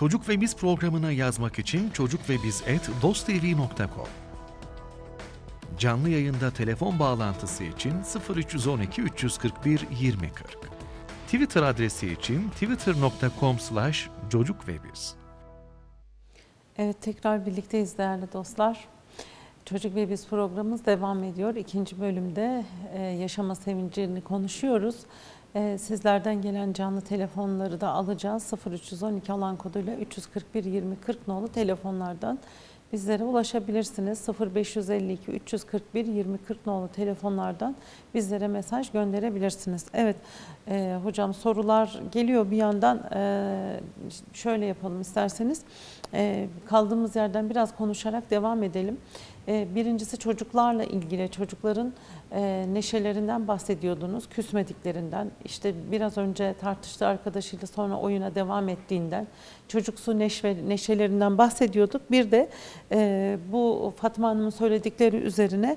Çocuk ve Biz programına yazmak için çocukvebiz.dostev.com Canlı yayında telefon bağlantısı için 0312 341 2040 Twitter adresi için twitter.com slash çocukvebiz Evet tekrar birlikteyiz değerli dostlar. Çocuk ve Biz programımız devam ediyor. İkinci bölümde e, yaşama sevincini konuşuyoruz. E, sizlerden gelen canlı telefonları da alacağız. 0312 alan koduyla 341 20 40 nolu telefonlardan bizlere ulaşabilirsiniz. 0552 341 20 40 nolu telefonlardan bizlere mesaj gönderebilirsiniz. Evet e, hocam sorular geliyor bir yandan e, şöyle yapalım isterseniz. E, kaldığımız yerden biraz konuşarak devam edelim. E, birincisi çocuklarla ilgili çocukların e, neşelerinden bahsediyordunuz, küsmediklerinden. İşte biraz önce tartıştığı arkadaşıyla sonra oyuna devam ettiğinden, çocuksu neşve, neşelerinden bahsediyorduk. Bir de e, bu Fatma Hanım'ın söyledikleri üzerine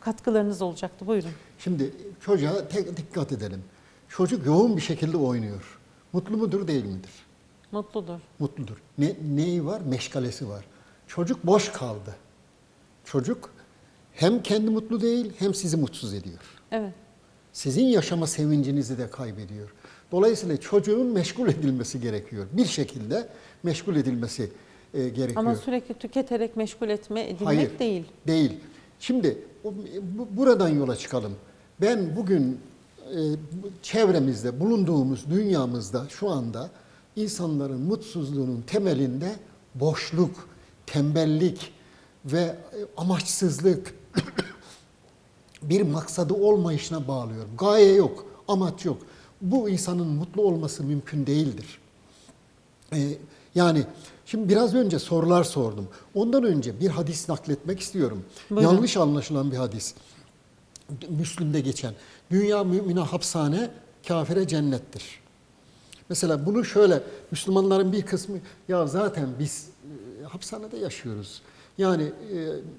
katkılarınız olacaktı. Buyurun. Şimdi çocuğa tek dikkat edelim. Çocuk yoğun bir şekilde oynuyor. Mutlu mudur değil midir? Mutludur. Mutludur. Ne, neyi var? Meşgalesi var. Çocuk boş kaldı. Çocuk hem kendi mutlu değil hem sizi mutsuz ediyor. Evet. Sizin yaşama sevincinizi de kaybediyor. Dolayısıyla çocuğun meşgul edilmesi gerekiyor. Bir şekilde meşgul edilmesi e, gerekiyor. Ama sürekli tüketerek meşgul etme, edilmek Hayır, değil. Değil. Şimdi bu- buradan yola çıkalım. Ben bugün e, çevremizde, bulunduğumuz dünyamızda şu anda insanların mutsuzluğunun temelinde boşluk, tembellik ve e, amaçsızlık bir maksadı olmayışına bağlıyorum. Gaye yok, amaç yok. Bu insanın mutlu olması mümkün değildir. Ee, yani şimdi biraz önce sorular sordum. Ondan önce bir hadis nakletmek istiyorum. Buyurun. Yanlış anlaşılan bir hadis. Müslüm'de geçen. Dünya mümine hapishane, kafire cennettir. Mesela bunu şöyle Müslümanların bir kısmı ya zaten biz hapishanede yaşıyoruz. Yani e,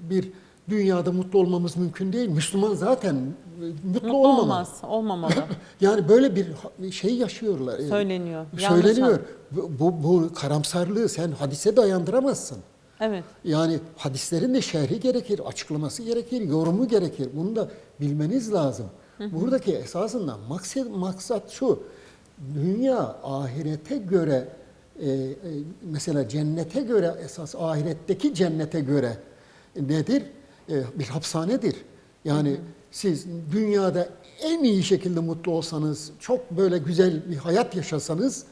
bir dünyada mutlu olmamız mümkün değil. Müslüman zaten e, mutlu, Mutlu olmamalı. olmaz, olmamalı. Yani böyle bir şey yaşıyorlar. E, Söyleniyor. Söyleniyor. Bu, bu, bu karamsarlığı sen hadise dayandıramazsın. Evet. Yani hadislerin de şerhi gerekir, açıklaması gerekir, yorumu gerekir. Bunu da bilmeniz lazım. Buradaki esasında maksat, maksat şu. Dünya ahirete göre e, e, mesela cennete göre esas ahiretteki cennete göre nedir? E, bir hapishanedir. Yani siz dünyada en iyi şekilde mutlu olsanız, çok böyle güzel bir hayat yaşasanız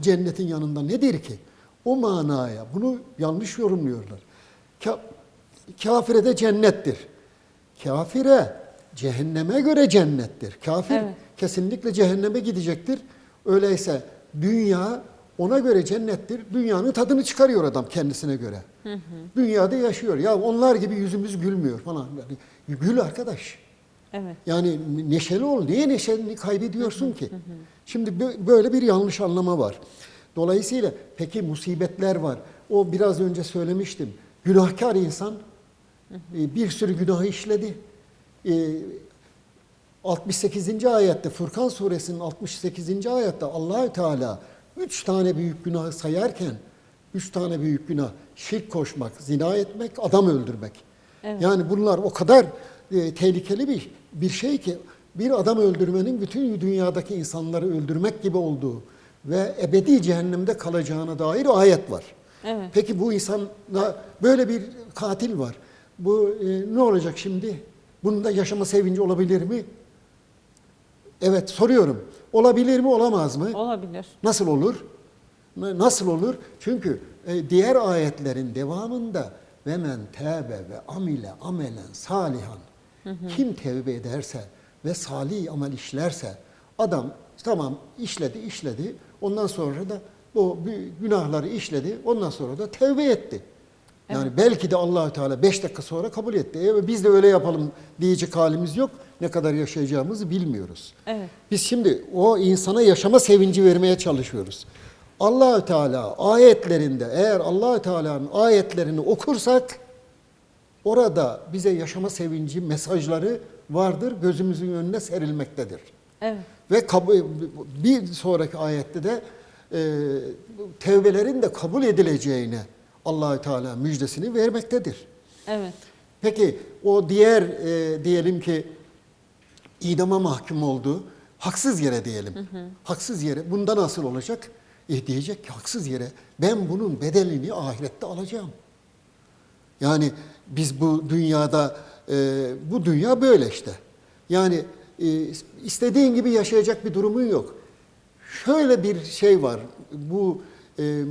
cennetin yanında nedir ki? O manaya bunu yanlış yorumluyorlar. Ka kafire de cennettir. Kafire cehenneme göre cennettir. Kafir Evet. kesinlikle cehenneme gidecektir. Öyleyse dünya ona göre cennettir. Dünyanın tadını çıkarıyor adam kendisine göre. Dünyada yaşıyor. Ya onlar gibi yüzümüz gülmüyor falan. Yani gül arkadaş. Evet. Yani neşeli ol. Niye neşeni kaybediyorsun ki? Şimdi bö- böyle bir yanlış anlama var. Dolayısıyla peki musibetler var. O biraz önce söylemiştim. Günahkar insan e, bir sürü günah işledi. E, 68. ayette Furkan suresinin 68. ayette Allahü Teala üç tane büyük günahı sayarken üç tane büyük günah şirk koşmak, zina etmek, adam öldürmek. Evet. Yani bunlar o kadar e, tehlikeli bir bir şey ki bir adam öldürmenin bütün dünyadaki insanları öldürmek gibi olduğu ve ebedi cehennemde kalacağına dair ayet var. Evet. Peki bu insanda böyle bir katil var. Bu e, ne olacak şimdi? Bunun da yaşama sevinci olabilir mi? Evet soruyorum. Olabilir mi, olamaz mı? Olabilir. Nasıl olur? Na- Nasıl olur? Çünkü e, diğer ayetlerin devamında ve men tâbe ve amile amelen salihan kim tevbe ederse ve salih amel işlerse adam tamam işledi işledi ondan sonra da bu gü- günahları işledi ondan sonra da tevbe etti. Yani belki de Allahü Teala beş dakika sonra kabul etti. E, biz de öyle yapalım diyecek halimiz yok. Ne kadar yaşayacağımızı bilmiyoruz. Evet. Biz şimdi o insana yaşama sevinci vermeye çalışıyoruz. Allahü Teala ayetlerinde eğer Allahü Teala'nın ayetlerini okursak orada bize yaşama sevinci mesajları vardır, gözümüzün önüne serilmektedir. Evet. Ve bir sonraki ayette de e, tevbelerin de kabul edileceğine Allahü Teala müjdesini vermektedir. Evet. Peki o diğer e, diyelim ki idama mahkum oldu. Haksız yere diyelim. Haksız yere. Bunda nasıl olacak? E diyecek ki haksız yere ben bunun bedelini ahirette alacağım. Yani biz bu dünyada e, bu dünya böyle işte. Yani e, istediğin gibi yaşayacak bir durumun yok. Şöyle bir şey var. Bu e,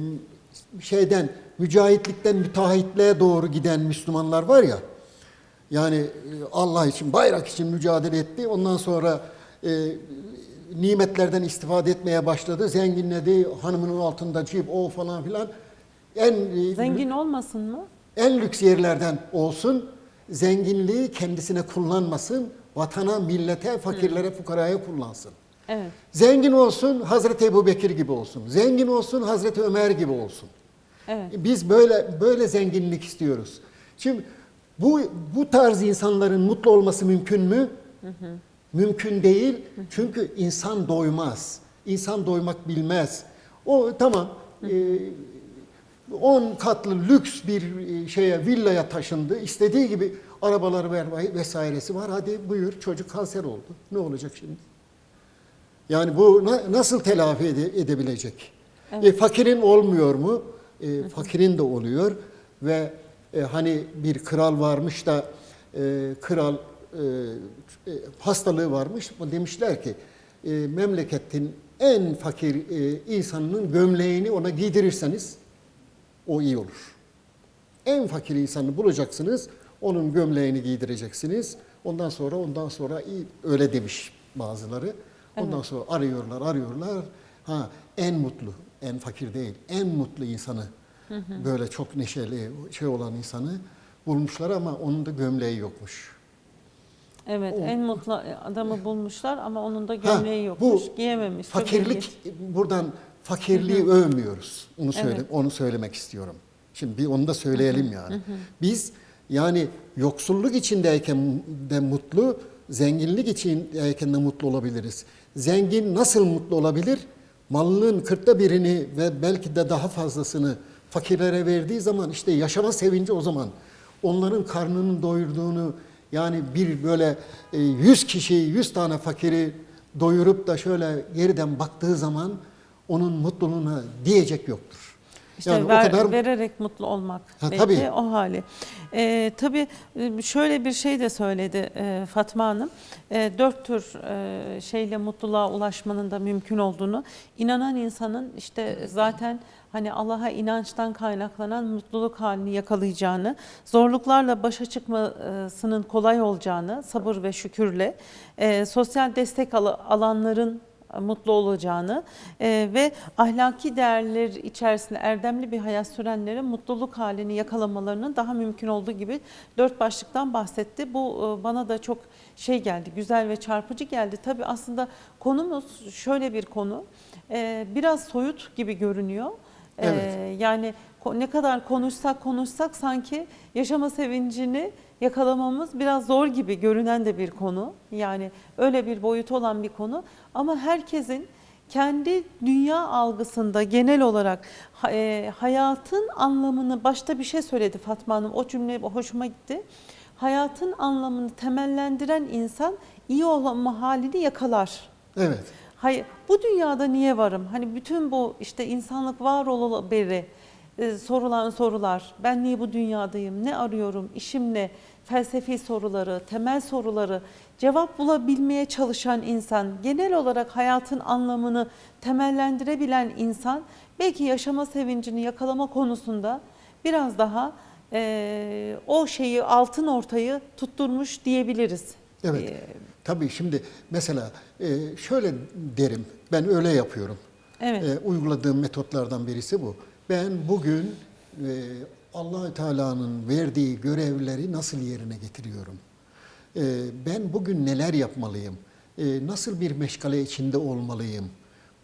şeyden mücahitlikten müteahhitliğe doğru giden Müslümanlar var ya. Yani e, Allah için, bayrak için mücadele etti. Ondan sonra e, nimetlerden istifade etmeye başladı. Zenginledi. Hanımının altında cip, o falan filan. En e, Zengin olmasın mı? en lüks yerlerden olsun, zenginliği kendisine kullanmasın, vatana, millete, fakirlere, fukaraya kullansın. Evet. Zengin olsun, Hazreti Ebu Bekir gibi olsun. Zengin olsun, Hazreti Ömer gibi olsun. Evet. Biz böyle böyle zenginlik istiyoruz. Şimdi bu bu tarz insanların mutlu olması mümkün mü? Mümkün değil. Çünkü insan doymaz. İnsan doymak bilmez. O tamam. e, 10 katlı lüks bir e, şeye villaya taşındı. İstediği gibi arabaları vesairesi var. Hadi buyur çocuk kanser oldu. Ne olacak şimdi? Yani bu na- nasıl telafi ede- edebilecek? E, fakirin olmuyor mu? E, fakirin de oluyor ve e, hani bir kral varmış da e, kral e, e, hastalığı varmış. Demişler ki e, memleketin en fakir e, insanının gömleğini ona giydirirseniz o iyi olur. En fakir insanı bulacaksınız, onun gömleğini giydireceksiniz. Ondan sonra ondan sonra iyi öyle demiş bazıları. Ondan sonra arıyorlar, arıyorlar. Ha en mutlu, en fakir değil, en mutlu insanı böyle çok neşeli şey olan insanı bulmuşlar ama onun da gömleği yokmuş. Evet. O- En mutlu adamı bulmuşlar ama onun da Ha, gömleği yokmuş. Giyememiş. Çok Fakirlik buradan fakirliği övmüyoruz. Onu söyle Evet. onu söylemek istiyorum. Şimdi bir onu da söyleyelim yani. Biz yani yoksulluk içindeyken de mutlu, zenginlik içindeyken de mutlu olabiliriz. Zengin nasıl mutlu olabilir? Malının kırkta birini ve belki de daha fazlasını fakirlere verdiği zaman işte yaşama sevinci o zaman. Onların karnını doyurduğunu yani bir böyle e, 100 kişi, 100 tane fakiri doyurup da şöyle geriden baktığı zaman onun mutluluğuna diyecek yoktur. İşte yani ver- o kadar vererek mutlu olmak Ha, belki tabii. o hali. Ee, tabii e, şöyle bir şey de söyledi e, Fatma Hanım. E, dört tür e, şeyle mutluluğa ulaşmanın da mümkün olduğunu. inanan insanın işte zaten hani Allah'a inançtan kaynaklanan mutluluk halini yakalayacağını, zorluklarla başa çıkmasının kolay olacağını, sabır ve şükürle, e, sosyal destek al- alanların mutlu olacağını e, ve ahlaki değerler içerisinde erdemli bir hayat sürenlerin mutluluk halini yakalamalarının daha mümkün olduğu gibi dört başlıktan bahsetti. Bu e, bana da çok şey geldi, güzel ve çarpıcı geldi. Tabii aslında konumuz şöyle bir konu, e, biraz soyut gibi görünüyor. Evet. yani ko- ne kadar konuşsak konuşsak sanki yaşama sevincini yakalamamız biraz zor gibi görünen de bir konu. Yani öyle bir boyutu olan bir konu ama herkesin kendi dünya algısında genel olarak e, hayatın anlamını başta bir şey söyledi Fatma Hanım. O cümle hoşuma gitti. Hayatın anlamını temellendiren insan iyi olma halini yakalar. evet. Hayır, bu dünyada niye varım? Hani bütün bu işte insanlık var olalı e, sorulan sorular. Ben niye bu dünyadayım? Ne arıyorum? İşim ne? Felsefi soruları, temel soruları cevap bulabilmeye çalışan insan, genel olarak hayatın anlamını temellendirebilen insan belki yaşama sevincini yakalama konusunda biraz daha e, o şeyi altın ortayı tutturmuş diyebiliriz. Evet. E, Tabii şimdi mesela e, şöyle derim. Ben öyle yapıyorum. Evet. E, uyguladığım metotlardan birisi bu. Ben bugün e, Allahü Teala'nın verdiği görevleri nasıl yerine getiriyorum? E, ben bugün neler yapmalıyım? E, nasıl bir meşgale içinde olmalıyım?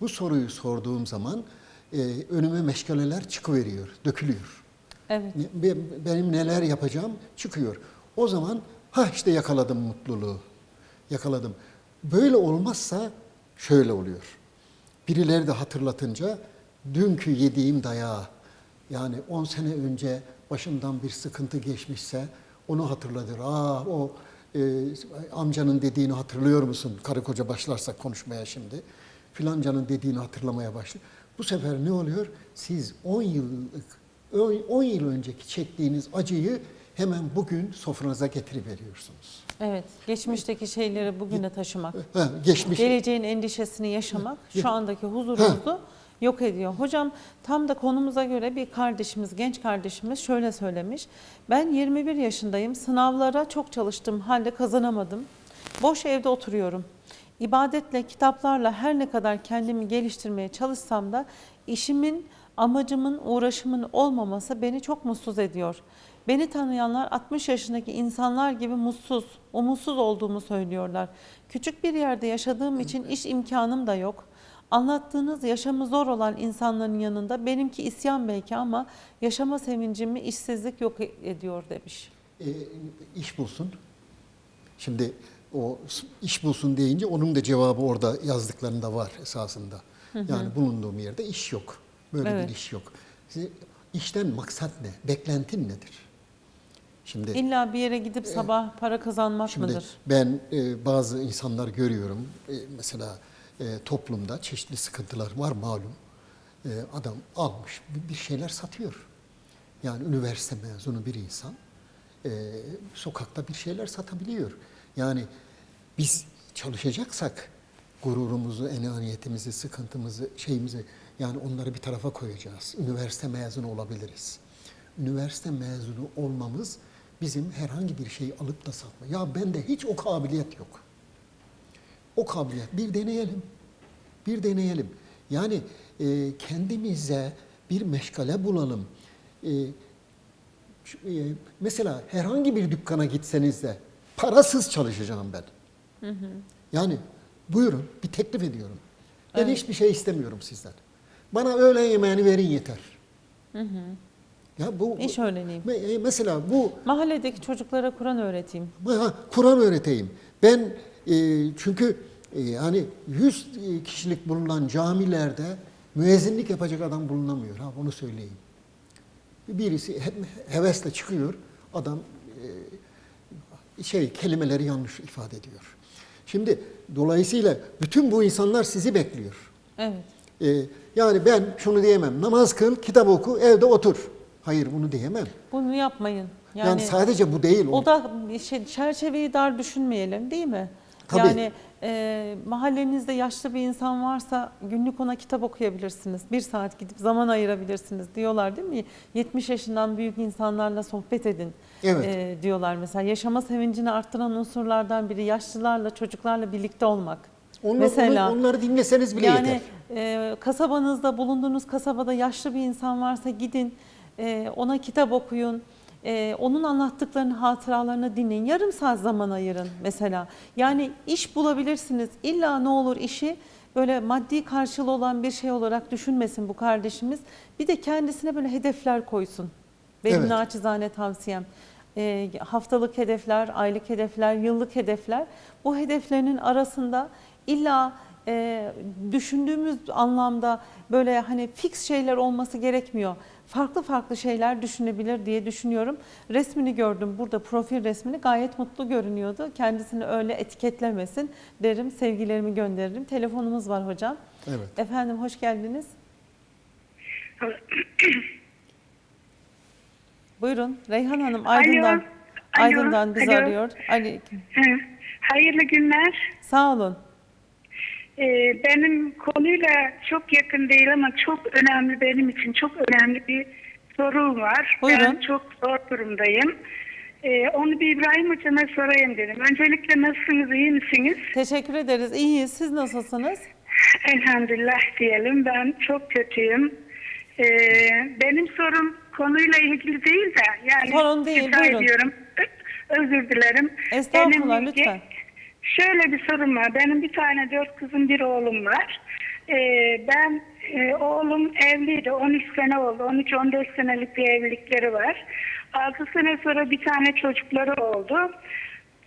Bu soruyu sorduğum zaman e, önüme meşgaleler çıkıveriyor, dökülüyor. evet. Benim neler yapacağım çıkıyor. O zaman ha işte yakaladım mutluluğu. Yakaladım. Böyle olmazsa şöyle oluyor. Birileri de hatırlatınca dünkü yediğim dayağı yani 10 sene önce başımdan bir sıkıntı geçmişse onu hatırladır. Aa o e, amcanın dediğini hatırlıyor musun? Karı koca başlarsak konuşmaya şimdi. Filancanın dediğini hatırlamaya başlıyor. Bu sefer ne oluyor? Siz 10 yıllık 10 yıl önceki çektiğiniz acıyı hemen bugün sofranıza getiriveriyorsunuz. Evet, geçmişteki şeyleri bugüne taşımak. Ha, geçmiş Geleceğin endişesini yaşamak şu andaki huzurumuzu yok ediyor. Hocam tam da konumuza göre bir kardeşimiz, genç kardeşimiz şöyle söylemiş. Ben 21 yaşındayım. Sınavlara çok çalıştım halde kazanamadım. Boş evde oturuyorum. İbadetle, kitaplarla her ne kadar kendimi geliştirmeye çalışsam da işimin, amacımın, uğraşımın olmaması beni çok mutsuz ediyor. Beni tanıyanlar 60 yaşındaki insanlar gibi mutsuz, umutsuz olduğumu söylüyorlar. Küçük bir yerde yaşadığım için iş imkanım da yok. Anlattığınız yaşamı zor olan insanların yanında benimki isyan belki ama yaşama sevincimi işsizlik yok ediyor demiş. e, iş bulsun. Şimdi o iş bulsun deyince onun da cevabı orada yazdıklarında var esasında. Yani bulunduğum yerde iş yok. Böyle Evet. bir iş yok. İşten maksat ne? Beklentin nedir? Şimdi İlla bir yere gidip sabah para kazanmak Şimdi mıdır? ben e, bazı insanlar görüyorum. E, mesela e, toplumda çeşitli sıkıntılar var malum. E, adam almış bir, bir şeyler satıyor. Yani üniversite mezunu bir insan e, sokakta bir şeyler satabiliyor. Yani biz çalışacaksak gururumuzu, enaniyetimizi, sıkıntımızı, şeyimizi yani onları bir tarafa koyacağız. Üniversite mezunu olabiliriz. Üniversite mezunu olmamız bizim herhangi bir şeyi alıp da satma. Ya bende hiç o kabiliyet yok. O kabiliyet. Bir deneyelim. Bir deneyelim. Yani e, kendimize bir meşgale bulalım. E, şu- e, mesela herhangi bir dükkana gitseniz de parasız çalışacağım ben. Yani buyurun bir teklif ediyorum. Ben hiçbir şey istemiyorum sizden. Bana öğlen yemeğini verin yeter. Ya bu İş öğreneyim. Me- e, mesela bu Mahalledeki çocuklara Kur'an öğreteyim. Kur'an öğreteyim. Ben e, çünkü e, yani 100 kişilik bulunan camilerde müezzinlik yapacak adam bulunamıyor. Ha onu söyleyeyim. Birisi he- hevesle çıkıyor. Adam e, şey kelimeleri yanlış ifade ediyor. Şimdi dolayısıyla bütün bu insanlar sizi bekliyor. Evet. E, yani ben şunu diyemem. Namaz kıl, kitap oku, evde otur. Hayır bunu diyemem. Bunu yapmayın. Yani, Yani, sadece bu değil. o da bir şey, çerçeveyi dar düşünmeyelim değil mi? Tabii. Yani e, mahallenizde yaşlı bir insan varsa günlük ona kitap okuyabilirsiniz. Bir saat gidip zaman ayırabilirsiniz diyorlar değil mi? 70 yaşından büyük insanlarla sohbet edin Evet. e, diyorlar mesela. Yaşama sevincini arttıran unsurlardan biri yaşlılarla çocuklarla birlikte olmak. Onları, mesela onları dinleseniz bile yani yeter. e, kasabanızda bulunduğunuz kasabada yaşlı bir insan varsa gidin ona kitap okuyun. e, onun anlattıklarını, hatıralarını dinleyin. Yarım saat zaman ayırın mesela. Yani iş bulabilirsiniz. İlla ne olur işi böyle maddi karşılığı olan bir şey olarak düşünmesin bu kardeşimiz. Bir de kendisine böyle hedefler koysun. Benim Evet. naçizane tavsiyem. E, haftalık hedefler, aylık hedefler, yıllık hedefler. Bu hedeflerinin arasında illa e, düşündüğümüz anlamda böyle hani fix şeyler olması gerekmiyor. Farklı farklı şeyler düşünebilir diye düşünüyorum. Resmini gördüm burada profil resmini gayet mutlu görünüyordu. Kendisini öyle etiketlemesin derim sevgilerimi gönderirim. Telefonumuz var hocam. Evet. Efendim hoş geldiniz. Buyurun Reyhan Hanım Aydın'dan. Alo. Aydın'dan bizi Alo. arıyor. Hı. Hayırlı günler. sağ olun. Ee, benim konuyla çok yakın değil ama çok önemli benim için çok önemli bir sorun var. Buyurun. Ben çok zor durumdayım. Ee, onu bir İbrahim Hocam'a sorayım dedim. Öncelikle nasılsınız, iyi misiniz? Teşekkür ederiz. İyiyiz. Siz nasılsınız? Elhamdülillah diyelim. Ben çok kötüyüm. Ee, benim sorum konuyla ilgili değil de yani Sorun değil, buyurun. ediyorum. Özür dilerim. Estağfurullah, Benim lütfen. Şöyle bir sorum var. Benim bir tane dört kızım bir oğlum var. Ee, ben e, oğlum evliydi. 13 sene oldu. 13-14 senelik bir evlilikleri var. 6 sene sonra bir tane çocukları oldu.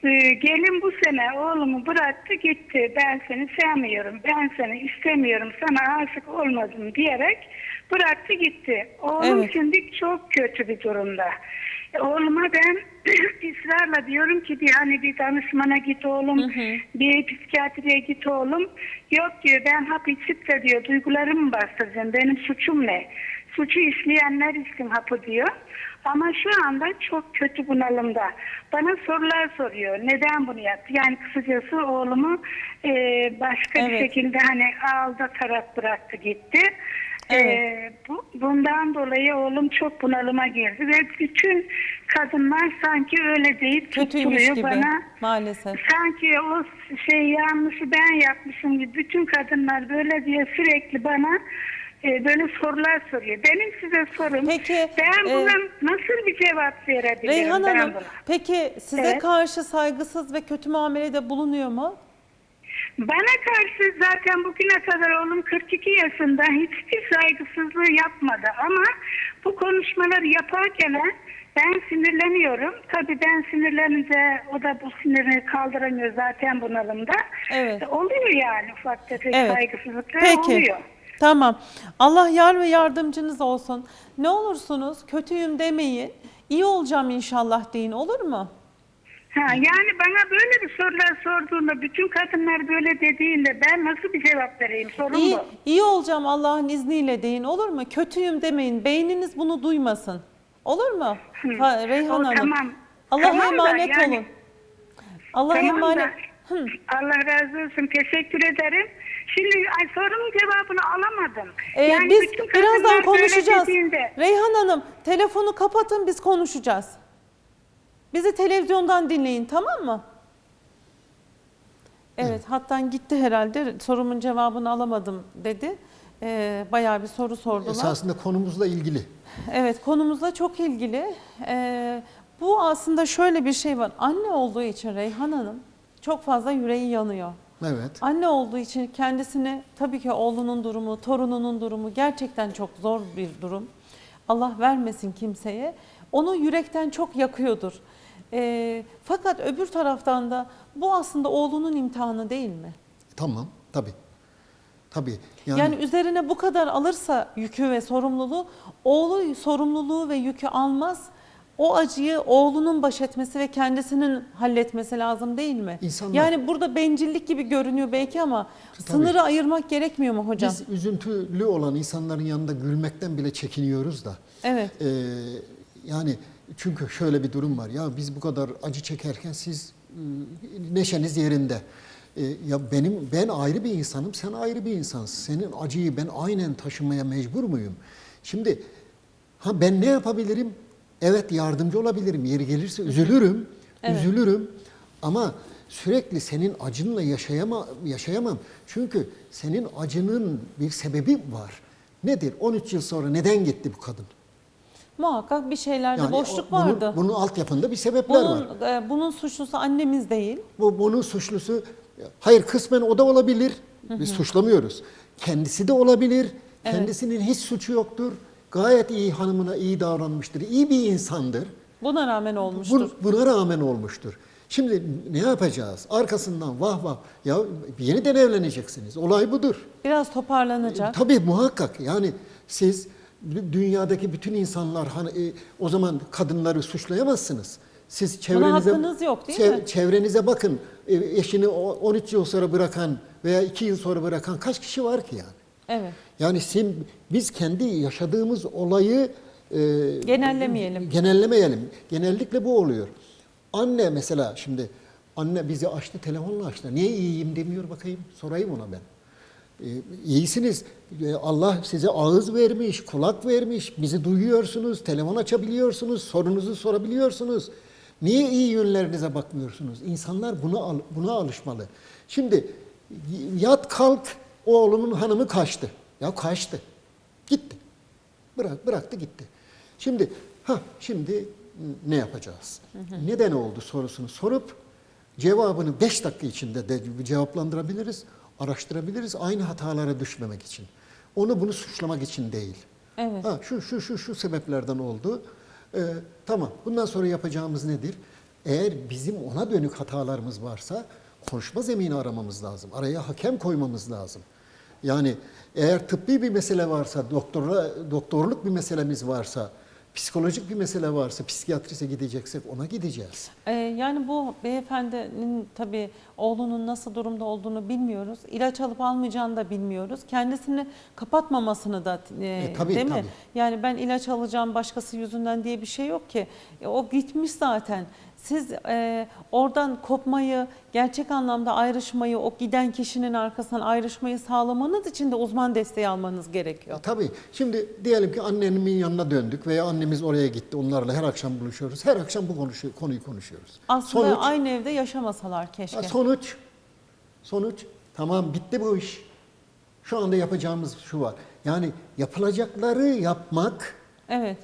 Ee, gelin bu sene oğlumu bıraktı gitti. Ben seni sevmiyorum, ben seni istemiyorum, sana aşık olmadım diyerek bıraktı gitti. Oğlum Evet. şimdi çok kötü bir durumda. Oğluma ben ısrarla diyorum ki bir hani bir danışmana git oğlum, bir psikiyatriye git oğlum. Yok diyor ben hap içip de diyor duygularımı bastıracağım. Benim suçum ne? Suçu işleyenler içsin hapı diyor. Ama şu anda çok kötü bunalımda. Bana sorular soruyor. Neden bunu yaptı? Yani kısacası oğlumu e, başka bir Evet. şekilde hani aldatarak bıraktı gitti. Evet. Ee, bu, bundan dolayı oğlum çok bunalıma girdi ve bütün kadınlar sanki öyle deyip Kötüymüş tutturuyor gibi bana. maalesef. Sanki o şey yanlışı ben yapmışım gibi bütün kadınlar böyle diye sürekli bana e, böyle sorular soruyor. Benim size sorum Peki, ben e, buna nasıl bir cevap verebilirim Reyhan ben Hanım, buna? peki size Evet. karşı saygısız ve kötü muamelede bulunuyor mu? Bana karşı zaten bugüne kadar oğlum 42 yaşında hiçbir saygısızlığı yapmadı ama bu konuşmaları yaparken ben sinirleniyorum. Tabii ben sinirlenince o da bu sinirini kaldıramıyor zaten bunalımda. Evet. Oluyor yani ufak tefek Evet. saygısızlıklar Peki. oluyor. Tamam. Allah yar ve yardımcınız olsun. Ne olursunuz kötüyüm demeyin. İyi olacağım inşallah deyin olur mu? Ha, yani bana böyle bir sorular sorduğunda bütün kadınlar böyle dediğinde ben nasıl bir cevap vereyim? Sorun İyi, bu. iyi olacağım Allah'ın izniyle deyin olur mu? Kötüyüm demeyin. Beyniniz bunu duymasın. Olur mu? Ha, Reyhan O Hanım. tamam. Allah'a Tamam da emanet yani- olun. Allah'a Tamam da, emanet. Hı. Allah razı olsun. Teşekkür ederim. Şimdi ay, sorumun cevabını alamadım. Ee, yani biz bütün kadınlar birazdan böyle konuşacağız. dediğinde- Reyhan Hanım telefonu kapatın biz konuşacağız. Bizi televizyondan dinleyin tamam mı? Evet hattan gitti herhalde sorumun cevabını alamadım dedi. Ee, bayağı bir soru sordular. Esasında konumuzla ilgili. Evet konumuzla çok ilgili. Ee, bu aslında şöyle bir şey var. Anne olduğu için Reyhan Hanım çok fazla yüreği yanıyor. Evet. Anne olduğu için kendisini tabii ki oğlunun durumu, torununun durumu gerçekten çok zor bir durum. Allah vermesin kimseye. Onu yürekten çok yakıyordur. Ee, fakat öbür taraftan da bu aslında oğlunun imtihanı değil mi? Tamam. Tabii. Tabii. Yani, üzerine bu kadar alırsa yükü ve sorumluluğu, oğlu sorumluluğu ve yükü almaz. O acıyı oğlunun baş etmesi ve kendisinin halletmesi lazım değil mi? İnsanlar- Yani burada bencillik gibi görünüyor belki ama Tabii. sınırı ayırmak gerekmiyor mu hocam? Biz üzüntülü olan insanların yanında gülmekten bile çekiniyoruz da. Evet. Ee, yani çünkü şöyle bir durum var. Ya biz bu kadar acı çekerken siz e, neşeniz yerinde. Ee, ya benim ben ayrı bir insanım, sen ayrı bir insansın. Senin acıyı ben aynen taşımaya mecbur muyum? Şimdi ha ben ne yapabilirim? Evet yardımcı olabilirim. Yeri gelirse üzülürüm. Evet. Üzülürüm. Ama sürekli senin acınla yaşayama, yaşayamam. Çünkü senin acının bir sebebi var. Nedir? 13 yıl sonra neden gitti bu kadın? Muhakkak bir şeylerde Yani boşluk o- bunun, vardı. Bunun altyapında bir sebepler var. bunun, e, bunun suçlusu annemiz değil. Bu bunun suçlusu hayır kısmen o da olabilir. Biz suçlamıyoruz. Kendisi de olabilir. Kendisinin hiç suçu yoktur. Gayet iyi hanımına iyi davranmıştır. İyi bir insandır. Buna rağmen olmuştur. Bu- buna rağmen olmuştur. Şimdi ne yapacağız? Arkasından vah vah ya yeniden evleneceksiniz. Olay budur. Biraz toparlanacak. Tabii muhakkak yani siz dünyadaki bütün insanlar hani e, o zaman kadınları suçlayamazsınız. Siz çevrenize hakkınız yok, değil mi? Çevrenize bakın. E, Eşini o- 13 yıl sonra bırakan veya 2 yıl sonra bırakan kaç kişi var ki yani? Evet. Yani sim, biz kendi yaşadığımız olayı e, Genellemeyelim. Genellemeyelim. Genellikle bu oluyor. Anne mesela şimdi anne bizi açtı telefonla açtı. Niye iyiyim demiyor bakayım. Sorayım ona ben. E, iyisiniz. E, Allah size ağız vermiş, kulak vermiş. Bizi duyuyorsunuz, telefon açabiliyorsunuz, sorunuzu sorabiliyorsunuz. Niye iyi yönlerinize bakmıyorsunuz? İnsanlar buna buna alışmalı. Şimdi yat kalk oğlumun hanımı kaçtı. Ya kaçtı. Gitti. Bırak, bıraktı gitti. Şimdi ha şimdi ne yapacağız? Neden oldu sorusunu sorup cevabını 5 dakika içinde de cevaplandırabiliriz, araştırabiliriz aynı hatalara düşmemek için. Onu bunu suçlamak için değil. Evet. Ha, şu şu şu şu sebeplerden oldu. Ee, tamam. Bundan sonra yapacağımız nedir? Eğer bizim ona dönük hatalarımız varsa konuşma zemini aramamız lazım. Araya hakem koymamız lazım. Yani eğer tıbbi bir mesele varsa, doktora, doktorluk bir meselemiz varsa, psikolojik bir mesele varsa, psikiyatrise gideceksek ona gideceğiz. Ee, yani bu beyefendinin tabii oğlunun nasıl durumda olduğunu bilmiyoruz. İlaç alıp almayacağını da bilmiyoruz. Kendisini kapatmamasını da e, E, tabii, değil mi? tabii. Yani ben ilaç alacağım başkası yüzünden diye bir şey yok ki. E, o gitmiş zaten. Siz e, oradan kopmayı, gerçek anlamda ayrışmayı, o giden kişinin arkasından ayrışmayı sağlamanız için de uzman desteği almanız gerekiyor. E, tabii. Şimdi diyelim ki annemin yanına döndük veya annemiz oraya gitti. Onlarla her akşam buluşuyoruz. Her akşam bu konuşu- konuyu konuşuyoruz. Aslında Sonuç- aynı evde yaşamasalar keşke. Sonuç, sonuç tamam bitti bu iş. Şu anda yapacağımız şu var. Yani yapılacakları yapmak Evet.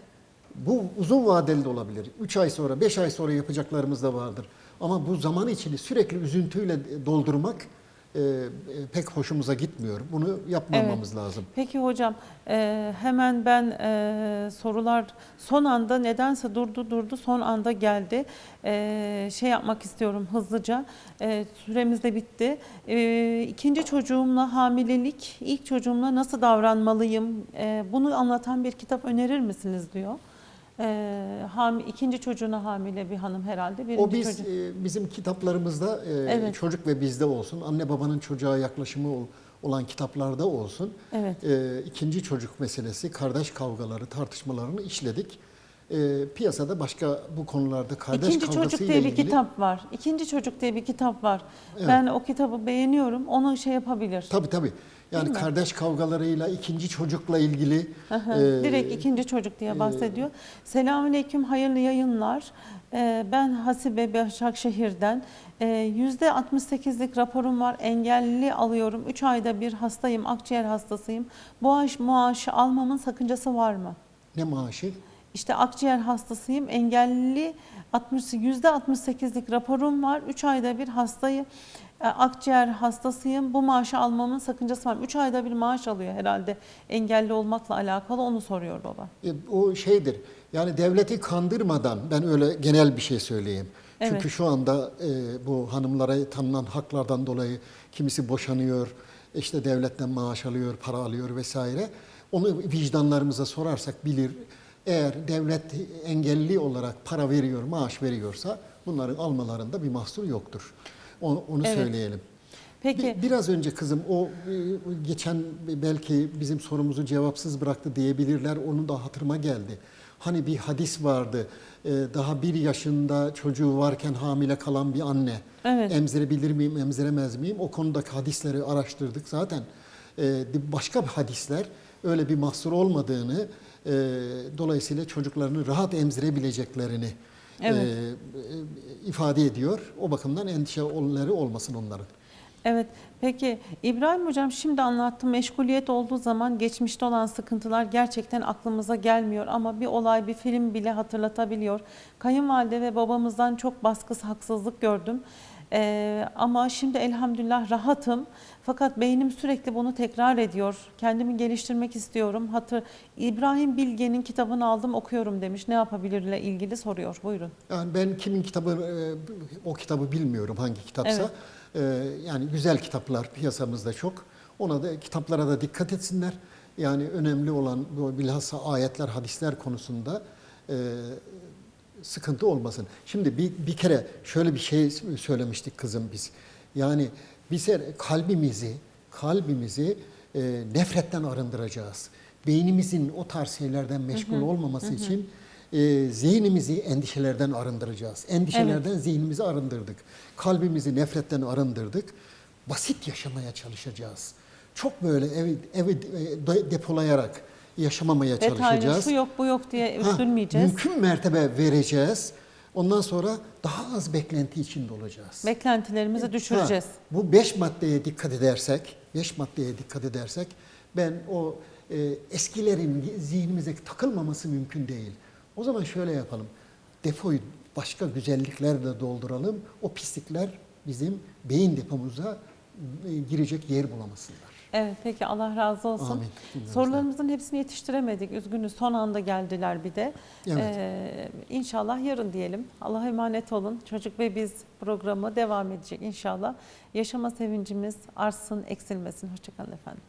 Bu uzun vadeli de olabilir. 3 ay sonra, 5 ay sonra yapacaklarımız da vardır. Ama bu zaman içini sürekli üzüntüyle doldurmak e, e, pek hoşumuza gitmiyor. Bunu yapmamamız lazım. Peki hocam e, hemen ben e, sorular son anda nedense durdu durdu son anda geldi. E, şey yapmak istiyorum hızlıca e, süremiz de bitti. E, ikinci çocuğumla hamilelik ilk çocuğumla nasıl davranmalıyım E, bunu anlatan bir kitap önerir misiniz diyor. E, ham, ikinci çocuğuna hamile bir hanım herhalde. Birinci O biz çocuğu- e, bizim kitaplarımızda e, Evet. çocuk ve bizde olsun, anne babanın çocuğa yaklaşımı ol- olan kitaplarda olsun. Evet. E, ikinci çocuk meselesi, kardeş kavgaları, tartışmalarını işledik. E, piyasada başka bu konularda kardeş İkinci Çocuk kavgasıyla diye bir ilgili kitap var. İkinci Çocuk diye bir kitap var. Evet. Ben o kitabı beğeniyorum. Onu şey yapabilir. Tabii tabii. Yani Değil mi? kardeş kavgalarıyla, ikinci çocukla ilgili Aha, e, Direkt ikinci çocuk diye bahsediyor. Selamünaleyküm, hayırlı yayınlar. Ee, ben Hasibe Başakşehir'den. Ee, %68'lik raporum var, engelli alıyorum. 3 ayda bir hastayım, akciğer hastasıyım. Bu aş maaşı almamın sakıncası var mı? ne maaşı? İşte akciğer hastasıyım, engelli 60 %68'lik raporum var. 3 ayda bir hastayım. E, Akciğer hastasıyım. Bu maaşı almamın sakıncası var mı? 3 ayda bir maaş alıyor herhalde. Engelli olmakla alakalı onu soruyor baba. E, o şeydir. Yani devleti kandırmadan ben öyle genel bir şey söyleyeyim. Evet. Çünkü şu anda e, bu hanımlara tanınan haklardan dolayı kimisi boşanıyor, işte devletten maaş alıyor, para alıyor vesaire. Onu vicdanlarımıza sorarsak bilir. Eğer devlet engelli olarak para veriyor, maaş veriyorsa bunların almalarında bir mahsur yoktur. Onu, onu Evet. söyleyelim. Peki. Bir- Biraz önce kızım o e, geçen belki bizim sorumuzu cevapsız bıraktı diyebilirler. Onun da hatırıma geldi. Hani bir hadis vardı. e, Daha bir yaşında çocuğu varken hamile kalan bir anne. Evet. Emzirebilir miyim, emziremez miyim? O konudaki hadisleri araştırdık zaten. e, Başka hadisler öyle bir mahsur olmadığını, e, dolayısıyla çocuklarını rahat emzirebileceklerini Evet. e, e, ifade ediyor. O bakımdan endişeleri olmasın onların. Evet. Peki İbrahim Hocam şimdi anlattım. Meşguliyet olduğu zaman geçmişte olan sıkıntılar gerçekten aklımıza gelmiyor ama bir olay, bir film bile hatırlatabiliyor. Kayınvalide ve babamızdan çok baskısı, haksızlık gördüm. Ee, ama şimdi elhamdülillah rahatım. Fakat beynim sürekli bunu tekrar ediyor. Kendimi geliştirmek istiyorum. Hatır İbrahim Bilge'nin kitabını aldım, okuyorum demiş. Ne yapabilirle ilgili soruyor. Buyurun. Yani ben kimin kitabı e, o kitabı bilmiyorum hangi kitapsa. Evet. E, Yani güzel kitaplar piyasamızda çok. Ona da kitaplara da dikkat etsinler. Yani önemli olan bu bilhassa ayetler, hadisler konusunda e, sıkıntı olmasın. Şimdi bir, bir kere şöyle bir şey söylemiştik kızım biz. Yani biz her- kalbimizi kalbimizi e, nefretten arındıracağız. Beynimizin o tarz şeylerden meşgul olmaması için e, zihnimizi endişelerden arındıracağız. Endişelerden zihnimizi arındırdık. Kalbimizi nefretten arındırdık. Basit yaşamaya çalışacağız. Çok böyle evi, evi e, de- depolayarak yaşamamaya Detaylı çalışacağız. şu yok bu yok diye Ha, üzülmeyeceğiz. Mümkün mertebe vereceğiz. Ondan sonra daha az beklenti içinde olacağız. Beklentilerimizi düşüreceğiz. Ha, bu beş maddeye dikkat edersek, beş maddeye dikkat edersek ben o e, eskilerin zihnimize takılmaması mümkün değil. O zaman şöyle yapalım. Depoyu başka güzelliklerle dolduralım. O pislikler bizim beyin depomuza e, girecek yer bulamasınlar. Evet peki Allah razı olsun. Amin. Sorularımızın hepsini yetiştiremedik. Üzgünüz son anda geldiler bir de. Evet. Ee, inşallah yarın diyelim. Allah'a emanet olun. Çocuk ve Biz programı devam edecek inşallah. Yaşama sevincimiz artsın, eksilmesin. Hoşçakalın efendim.